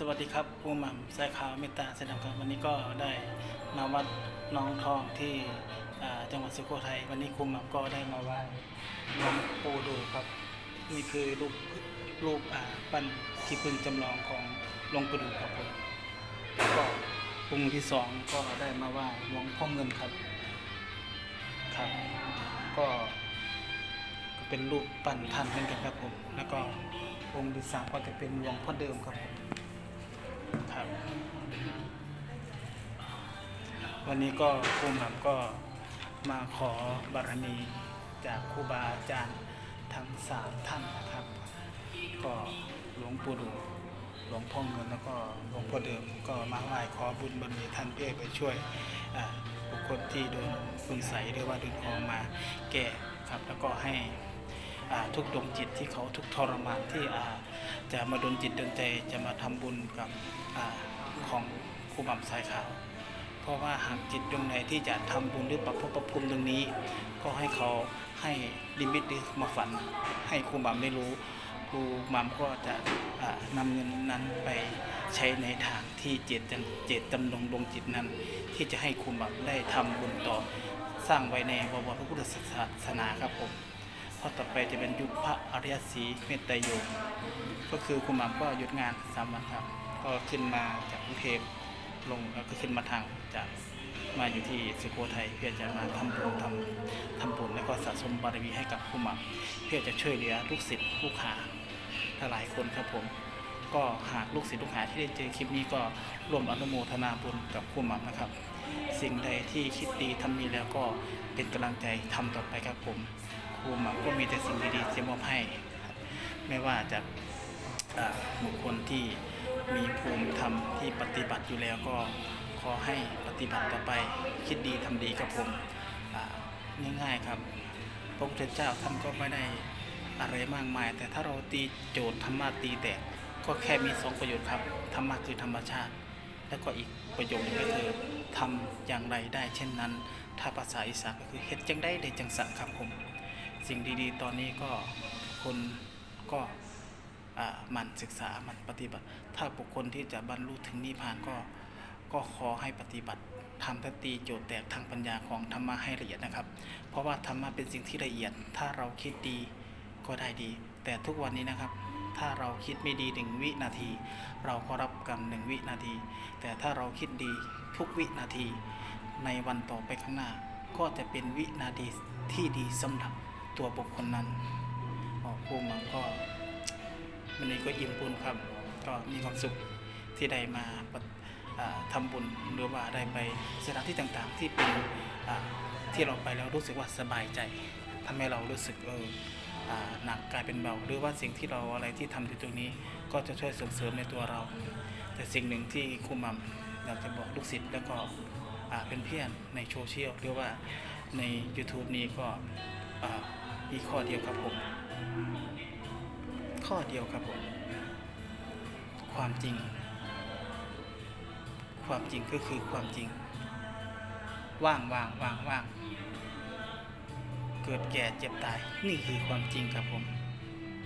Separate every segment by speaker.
Speaker 1: สวัสดีครับผู้หม่ำสายขาวเมตตาเสนามครับวันนี้ก็ได้มาวัดน้องทองที่จังหวัดสุโขทัยวันนี้ครูหม่ำก็ได้มาไหว้หลวงปู่ดูครับ นี่คือรูปรูปปั้นที่พึ่งจำลองของหลวงปู่ดูครับผมก็องค์ที่สองก็ได้มาไหว้หลวงพ่อเงินครับครับก็ก็เป็นรูปปั้นท่านเหมือนกันครับผม แล้วก็องค์ที่สามก็จะเป็นหลวงพ่อเดิมครับผม ครับวันนี้ก็ครูหม่ำก็มาขอบารมีจากครูบาอาจารย์ทั้งสามท่านนะครับ ก็หลวงปู่ดูหลวงพ่อเงินแล้วก็หลวงพ่อเดิมก็มาไหว้ขอบุญบารมีท่านเพื่อไปช่วยบุคคลที่โดนคุณใสหรือว่าโดนของมาแก้ครับแล้วก็ให้ ทุกดวงจิตที่เขาทุกทรมานที่จะมาดนจิตดนใจจะมาทำบุญกับอของครูหม่ำสายขาว เพราะว่าหากจิตดวงไหนที่จะทำบุญหรือประพฤติประพุมตรงนี้ ก็ให้เขาให้ดิมิตหรือมาฝัน ให้ครูหม่ำได้รู้ครูหม่ำก็จะอ่านำเงินนั้นไปใช้ในทางที่เจตจำเจตจำนงดวงจิตนั้น ที่จะให้ครูหม่ำได้ทำบุญต่อสร้างไว้ในบวรพระพุทธศาสนาครับผม เพราะต่อไปจะเป็นยุคพระอริยศรีเมตไตโยมก็คือคุณหม่ำก็หยุดงานสามวันครับ ก็ขึ้นมาจากกรุงเทพลงแล้วก็ขึ้นมาทางจากมาอยู่ที่สุโขทัยเพื่อจะมาทำบุญทำทำบุญแล้วก็สะสมบารมีให้กับคุณหม่ำเพื่อจะช่วยเหลือลูกศิษย์ลูกหาหลายคนครับผม ก็หากลูกศิษย์ลูกหาที่ได้เจอคลิปนี้ก็ร่วมอนุโมทนาบุญกับคุณหม่ำนะครับ สิ่งใดที่คิดดีทำดีแล้วก็เป็นกำลังใจทำต่อไปครับผม ครูม่ำก็มีแต่สิ่งดีๆจะมอบให้ไม่ว่าจะบุคคลที่มีภูมิธรรมที่ปฏิบัติอยู่แล้วก็ขอให้ปฏิบัติต่อไปคิดดีทำดีครับผมง่ายๆครับพระพุทธเจ้าท่านก็ไม่ได้อะไรมากมาย แต่ถ้าเราตีโจทย์ธรรมะตีแตกก็แค่มีสองประโยชน์ครับธรรมะคือธรรมชาติ แล้วก็อีกประโยคนึงก็คือทำอย่างไรได้เช่นนั้น ถ้าภาษาอีสานก็คือเฮ็ดจังได้ได้จังสันครับผม สิ่งดีๆ ตอนนี้ก็คนก็มันศึกษามันปฏิบัติ ถ้าบุคคลที่จะบรรลุถึงนิพพานก็ก็ขอให้ปฏิบัติทำทัตีโจทย์แตกทางปัญญาของธรรมะให้ละเอียดนะครับ เพราะว่าธรรมะเป็นสิ่งที่ละเอียด ถ้าเราคิดดีก็ได้ดี แต่ทุกวันนี้นะครับ ถ้าเราคิดไม่ดีหนึ่งวินาที เราก็รับกรรมหนึ่งวินาที แต่ถ้าเราคิดดีทุกวินาที ในวันต่อไปข้างหน้า ก็จะเป็นวินาทีที่ดีสำหรับ ตัวบุคคลนั้นอ๋อผู้มาก็วันนี้ก็อิ่มบุญครับ ก็มีความสุขที่ได้มาปฏิอ่าทำบุญหรือว่าได้ไปสถานที่ต่างๆ ที่เป็นที่เราไปแล้วรู้สึกว่าสบายใจทำให้เรารู้สึกเออหนักกลายเป็นเบา หรือว่าสิ่งที่เราอะไรที่ทำอยู่ตรงนี้ ก็จะช่วยส่งเสริมในตัวเรา แต่สิ่งหนึ่งที่ครูมัมอยากจะบอกลูกศิษย์แล้วก็เป็นเพื่อนในโซเชียลหรือว่าใน YouTube นี้ก็ มีข้อเดียวครับผม ข้อเดียวครับผม ความจริง ความจริงก็คือความจริง ว่างว่างว่างว่าง เกิดแก่เจ็บตาย นี่คือความจริงครับผม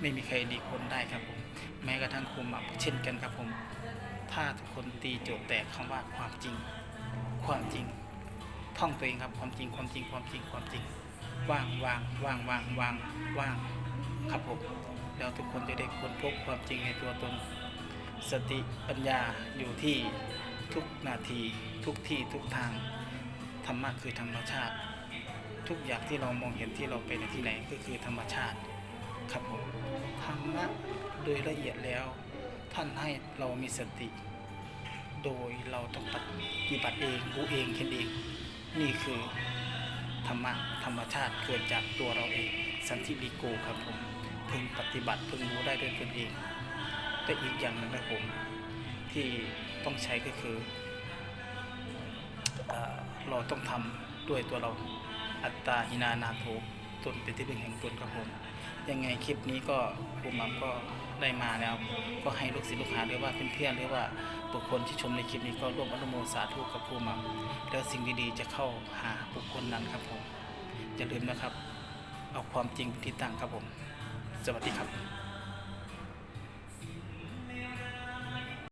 Speaker 1: ไม่มีใครดีคนได้ครับผม แม้กระทั่งครูหมับเช่นกันครับผม ถ้าทุกคนตีโจทย์แตกคำว่าความจริง ความจริง ท่องตัวเองครับ ความจริง ความจริง ความจริง ความจริง ว่างว่างว่างว่างว่างว่างครับผมแล้วทุกคนจะได้ค้นพบความจริงในตัวตน สติปัญญาอยู่ที่ทุกนาทีทุกที่ทุกทาง ธรรมะคือธรรมชาติ ทุกอย่างที่เรามองเห็นที่เราไปในที่ไหนก็คือธรรมชาติ ครับผมธรรมะโดยละเอียดแล้ว ท่านให้เรามีสติ โดยเราต้องปฏิบัติเองรู้เองเห็นเองนี่คือ ธรรมะธรรมชาติเกิดจากตัวเราเอง สันติบิโกครับผมพึงปฏิบัติพึงรู้ได้ด้วยตนเองแต่อีกอย่างหนึ่งนะผมที่ต้องใช้ก็คือเอเราต้องทำด้วยตัวเราอัตตาหินานาโถตนเป็นที่พึ่งแห่งตนครับผมยังไงคลิปนี้ก็ครูมัมก็ ได้มาแล้ว ก็ให้ลูกศิษย์ลูกหาหรือว่าเพื่อนๆหรือว่าบุคคลที่ชมในคลิปนี้ก็ร่วมอนุโมทนาสาธุกับครูมัมแล้วสิ่งดีๆจะเข้าหาบุคคลนั้นครับผมอย่าลืมนะครับ เอาความจริงเป็นที่ตั้งครับผม สวัสดีครับ